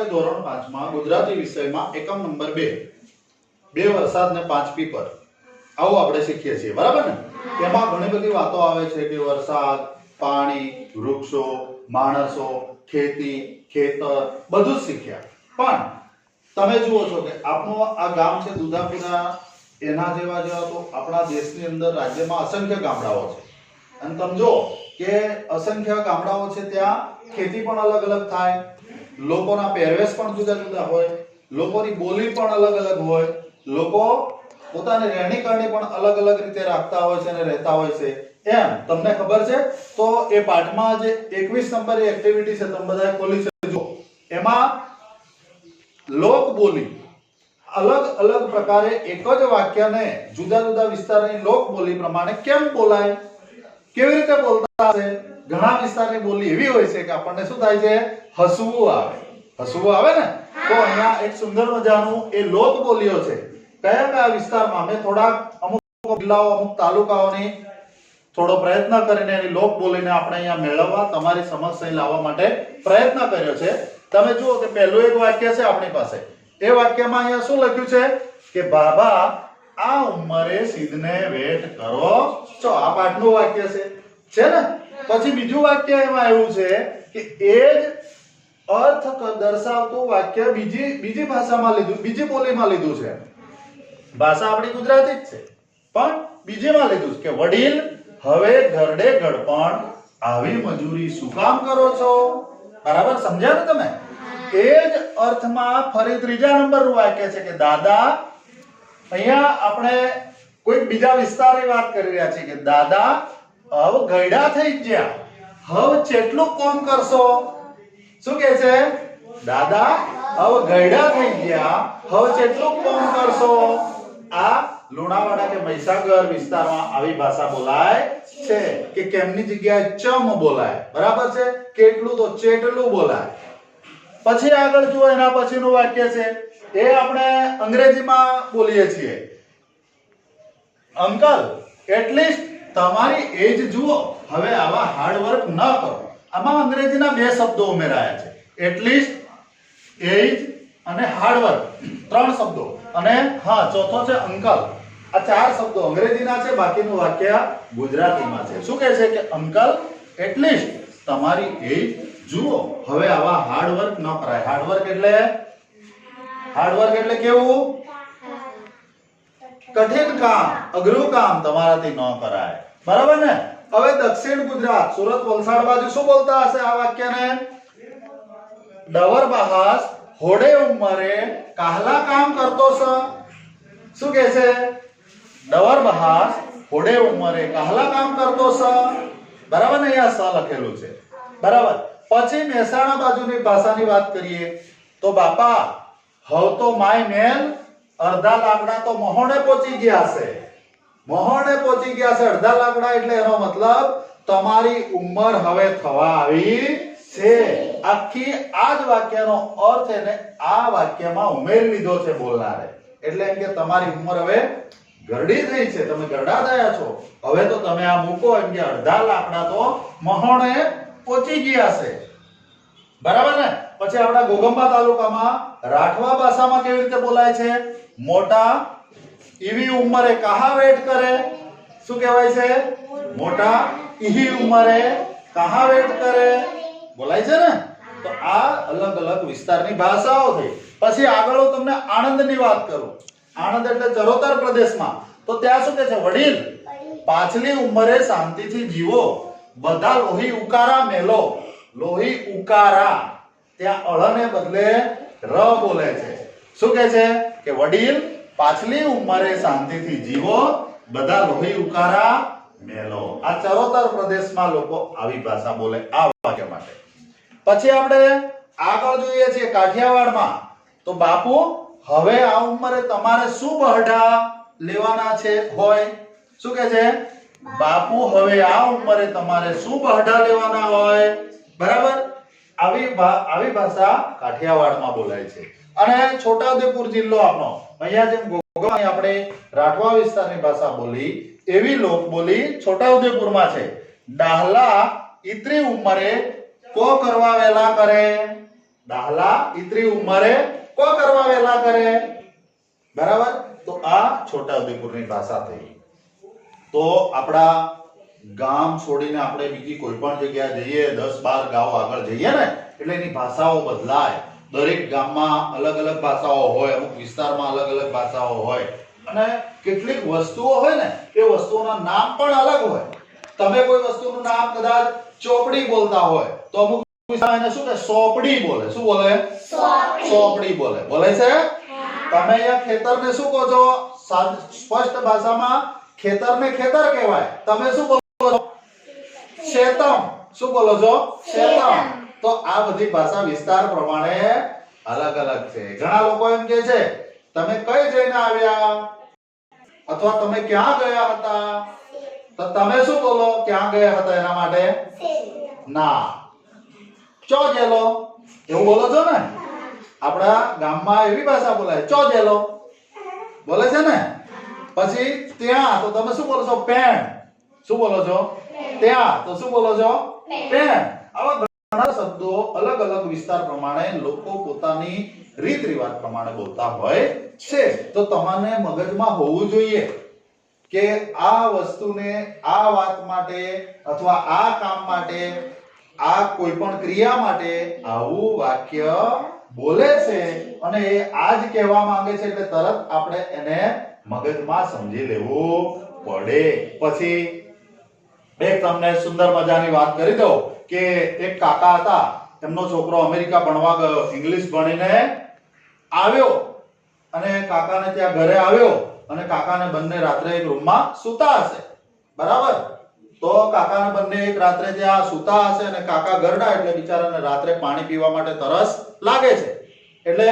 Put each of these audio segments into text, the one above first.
આપણે ધોરણ પાંચમાં ગુજરાતી વિષયમાં એકમ નંબર બે. બે વરસાદ ને પાંચ પીપર. આવું આપણે શીખીએ છીએ. બરાબર ને? એમાં ઘણી બધી વાતો આવે છે કે વરસાદ, પાણી, વૃક્ષો, માણસો, ખેતી, ખેતર, બધું જ શીખ્યા. પણ તમે જુઓ છો કે આપણું આ ગામ છે દુધાપુરા, એના જેવા જેવા તો આપણા દેશની અંદર રાજ્યમાં અસંખ્ય ગામડાઓ છે. અને તમે જો કે અસંખ્ય ગામડાઓ છે ત્યાં ખેતી પણ અલગ અલગ થાય લોકોના પહેરવેશ પણ જુદા જુદા હોય, લોકોની બોલી પણ અલગ અલગ હોય, લોકો પોતાની રહેણી કરણી પણ અલગ અલગ રીતે રાખતા હોય છે અને રહેતા હોય છે. એમ, તમને ખબર છે? તો એ પાઠમાં જે 21 નંબરની એક્ટિવિટી છે, તમે બધાએ ખોલી છે. જો એમાં લોક બોલી અલગ અલગ પ્રકારે એક જ વાક્યને જુદા જુદા વિસ્તારની લોક બોલી પ્રમાણે કેમ બોલાય? કેવી રીતે બોલતા હશે? ઘણા વિસ્તારની બોલી એવી હોય છે કે આપણને શું થાય છે? હસવું આવે. હસવું આવે ને? તો અહીંયા એક સુંદર મજાનું એ લોક બોલીઓ છે. કયા કયા વિસ્તારમાં? અમે થોડાક અમુક જિલ્લાઓ, અમુક તાલુકાઓની થોડો પ્રયત્ન કરીને એની લોક બોલીને આપણે અહીંયા મેળવવા, તમારી સમસ્યા લાવવા માટે પ્રયત્ન કર્યો છે. તમે જુઓ કે પહેલું એક વાક્ય છે આપણી પાસે. એ વાક્યમાં અહીંયા શું લખ્યું છે? કે બાબા આ ઉંમરે સિદ્ધને વેટ કરો. ચો આ પાઠનું વાક્ય છે. છે ને? પછી બીજું વાક્ય એમાં એવું છે કે એ જ અર્થ દર્શાવતું વાક્ય બીજી બીજી ભાષામાં લીધું બીજી બોલીમાં લીધું છે. ભાષા આપણી ગુજરાતી જ છે. પણ બીજીમાં લીધું છે કે વડીલ હવે ઘરડે ગળપણ આવી મજૂરી શું કામ કરો છો? બરાબર? સમજ્યા ને તમે? એ જ અર્થમાં ફરી ત્રીજા નંબરનું વાક્ય છે કે દાદા અહીંયા આપણે કોઈક બીજા વિસ્તારની વાત કરી રહ્યા છીએ કે દાદા, હવે ગયડા થઈ ગયા. હવે કેટલું કોમ કરશો. શું કે છે? દાદા, હવે ગયડા થઈ ગયા. હવે કેટલું કોમ કરશો. આ લુણાવાડા કે મહીસાગર વિસ્તારમાં આવી ભાષા બોલાય છે કે કેમની જગ્યાએ ચમ બોલાય? બરાબર છે? કેટલું તો ચેટલું બોલાય. પછી આગળ જુઓ, એના પછીનું વાક્ય છે. એ આપણે અંગ્રેજીમાં બોલીએ છીએ. અંકલ, એટલીસ્ટ તમારી એજ જુઓ. હવે આવા હાર્ડ વર્ક ન કરો. આમાં અંગ્રેજીના બે શબ્દો ઉમેરાયા છે. એટલીસ્ટ એજ અને હાર્ડ વર્ક ત્રણ શબ્દો. અને હા, ચોથો છે અંકલ. આ ચાર શબ્દો અંગ્રેજીના છે, બાકીનું વાક્ય ગુજરાતીમાં છે. શું કહે છે કે અંકલ, એટલીસ્ટ તમારી એજ જુઓ. હવે આવા હાર્ડ વર્ક ન કરાય. હાર્ડ વર્ક એટલે હાર્ડ એટલે કેવું? કઠિન કામ, અઘરું કામ તમારાથી ન કરાય. બરાબર ને? હવે દક્ષિણ ગુજરાત, સુરત વલસાડ બાજુ શું બોલતા હશે આ વાક્યને? ડવર બહાસ હોડે ઉંમરે કાહલા કામ કરતો સ. શું કહે છે? ડવર બહાસ હોડે ઉંમરે કાહલા કામ કરતો સ. બરાબર ને? અહીંયા સ લખેલું છે. બરાબર. પછી મહેસાણા બાજુની ભાષાની વાત કરીએ તો બાપા હવ તો માય મેલ, અડધા લાકડા તો મહોણે પહોંચી ગયા છે. મહોણે પહોંચી ગયા છે અડધા લાકડા એટલે એનો મતલબ તમારી ઉંમર હવે થવા આવી છે. આખી આ જ વાક્યનો અર્થ એને આ વાક્યમાં ઉમેરી લીધો છે બોલનારે. એટલે એમ કે તમારી ઉંમર હવે ગરડી થઈ છે, તમે ગરડા થયા છો. હવે તો તમે આ મૂકો એમ કે અડધા લાકડા તો મહોણે પહોંચી ગયા છે. બરાબર ને? પછી આપણા ગોગંબા તાલુકામાં રાઠવા ભાષામાં કેવી રીતે બોલાય છે? મોટા ઈવી ઉંમરે કહા વેટ કરે? શું કહેવાય છે? મોટા ઈહી ઉંમરે કહા વેટ કરે? બોલાય છે ને? તો આ અલગ અલગ વિસ્તારની ભાષાઓ થઈ પછી આગળ હું તમને આણંદની વાત કરું. આણંદ એટલે ચરોતર પ્રદેશમાં. તો ત્યાં શું કહે છે? વડીલ, પાછલી ઉંમરે શાંતિથી જીવો. બધા લોહી ઉકારા મેલો. લોહી ઉકારા. ત્યાં અળને બદલે ર બોલે છે. શું કહે છે? કે વડીલ, પાછલી ઉંમરે શાંતિથી જીવો, બધા લોહી ઉકારા મેલો. આ ચરોતર પ્રદેશમાં લોકો આવી ભાષા બોલે આ વાક્ય માટે. પછી આપણે આગળ જોઈએ છીએ કાઠિયાવાડમાં. તો બાપુ, હવે આ ઉંમરે તમારે શું બહડા લેવાના છે હોય? શું કે છે? બાપુ, હવે આ ઉંમરે તમારે શું બહડા લેવાના હોય? બરાબર? આવી આવી ભાષા કાઠિયાવાડમાં બોલાય છે. અને છોટાઉદેપુર જિલ્લો આપણો અહીંયા જેમ ગોગા આપણે રાઠવા વિસ્તારની ભાષા બોલી, એવી લોક બોલી છોટાઉદેપુરમાં છે. ડાહલા ઇત્રી ઉંમરે કો કરવા વેલા કરે? ડાહલા ઇત્રી ઉંમરે કો કરવા વેલા કરે? બરાબર? તો આ છોટાઉદેપુરની ભાષા થઈ. તો આપણા ગામ છોડીને આપણે બીજી કોઈ પણ જગ્યાએ જઈએ દસ બાર ગાંવ આગળ જઈએ ને એટલે એની ભાષાઓ બદલાય. દરેક ગામમાં અલગ અલગ ભાષાઓ હોય અમુક વિસ્તારમાં અલગ અલગ ભાષાઓ હોય. અને કેટલીક વસ્તુઓ હોય ને એ વસ્તુઓના નામ પણ અલગ હોય. તમે કોઈ વસ્તુનું નામ કદાચ ચોપડી બોલતા હોય તો અમુક વિસ્તારમાં શું કે સોપડી બોલે. શું બોલે? સોપડી. બોલે. બોલે છે? તમે અહીંયા ખેતરને શું કહો છો? સ્પષ્ટ ભાષામાં ખેતરને ખેતર કહેવાય. તમે શું શેતમ. શું બોલો છો? શેતમ. તો આ બધી ભાષા વિસ્તાર પ્રમાણે અલગ અલગ છે. ઘણા લોકો એમ કે છે તમે કઈ જઈને આવ્યા? અથવા તમે ક્યાં ગયા હતા? તો તમે શું બોલો? ક્યાં ગયા હતા એના માટે? ના. ચો જેલો? એવું બોલો છો ને? આપણા ગામમાં એવી ભાષા બોલાય. ચો જેલો? બોલે છે ને? પછી ત્યાં તો તમે શું બોલો છો? પેણ. શું બોલો છો? ત્યાં તો શું બોલો છો? પેણ આવા ઘણા શબ્દો અલગ અલગ વિસ્તાર પ્રમાણે લોકો પોતાની રીત રિવાજ પ્રમાણે બોલતા હોય છે. તો તમને મગજમાં હોવું જોઈએ કે આ વસ્તુને આ વાત માટે અથવા આ કામ માટે આ કોઈ પણ ક્રિયા માટે આવું વાક્ય બોલે છે અને એ આ જ કહેવા માંગે છે એટલે તરત આપણે એને મગજમાં સમજી લેવું પડે. પછી એક તમને સુંદર મજાની વાત કરી દઉં કે એક કાકા હતા એમનો છોકરો અમેરિકા ભણવા ગયો, ઇંગ્લિશ ભણીને આવ્યો અને કાકાને ત્યાં ઘરે આવ્યો અને કાકાને બંને રાત્રે એક રૂમમાં સૂતા હશે. બરાબર? તો કાકાને બંને એક રાત્રે ત્યાં સૂતા હશે અને કાકા ગરડા એટલે બિચારાને રાત્રે પાણી પીવા માટે તરસ લાગે છે. એટલે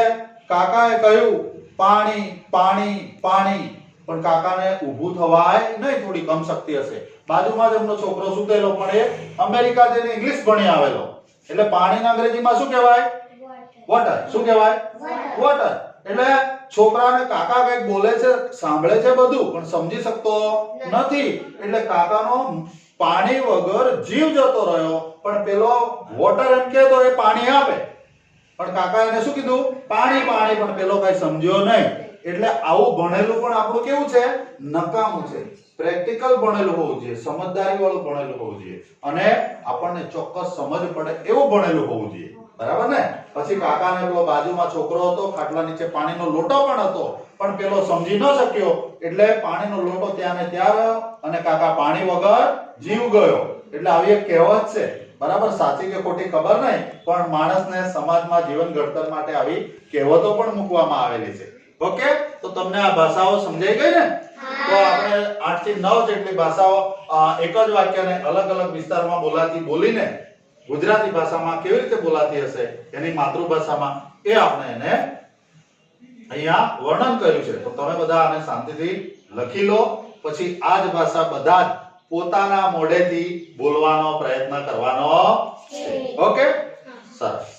કાકાએ કહ્યું, પાણી પાણી પાણી પણ કાકાને ઊભું થવાય નહીં, થોડી કમ શક્તિ હશે. બાજુમાં જ એમનો છોકરો સૂતેલો પણ એ અમેરિકા જઈને ઇંગ્લિશ ભણી આવેલો. એટલે પાણીના અંગ્રેજીમાં શું કહેવાય? વોટર શું કહેવાય? વોટર એટલે છોકરાને કાકા કંઈક બોલે છે, સાંભળે છે બધું, પણ સમજી શકતો નથી. એટલે કાકાનો પાણી વગર જીવ જતો રહ્યો. પણ પેલો વોટર એમ કે તો એ પાણી આપે. પણ કાકા એને શું કીધું? પાણી પાણી, પણ પેલો કઈ સમજ્યો નહીં. એટલે આવું ભણેલું પણ આપણું કેવું છે? નકામું છે. પ્રેક્ટિકલ ભણેલું હોવું જોઈએ સમજદારી વાળું ભણેલું હોવું જોઈએ. અને આપણને ચોક્કસ સમજ પડે એવું ભણેલું હોવું જોઈએ. બરાબર ને? પછી કાકાને પેલો બાજુમાં છોકરો હતો, ખાટલા નીચે પાણીનો લોટો પણ હતો, પણ પેલો સમજી ન શક્યો. એટલે પાણીનો લોટો ત્યાં ને ત્યાં રહ્યો અને કાકા પાણી વગર જીવ ગયો. એટલે આવી એક કહેવત છે. બરાબર? સાચી કે ખોટી ખબર નહીં. પણ માણસને સમાજમાં જીવન ઘડતર માટે આવી કહેવતો પણ મૂકવામાં આવેલી છે. ઓકે? તો તમને આ ભાષાઓ સમજાઈ ગઈ ને? તો આપણે આઠથી નવ જેટલી ભાષાઓ એક જ વાક્યને અલગ અલગ વિસ્તારમાં બોલાતી બોલીને ગુજરાતી ભાષામાં કેવી રીતે બોલાતી હશે? એની માતૃભાષામાં એ આપણે એને અહીંયા વર્ણન કર્યું છે. તો તમે બધા આને શાંતિથી લખી લો. પછી આ જ ભાષા બધા જ પોતાના મોઢેથી બોલવાનો પ્રયત્ન કરવાનો છે. ઓકે? સરસ.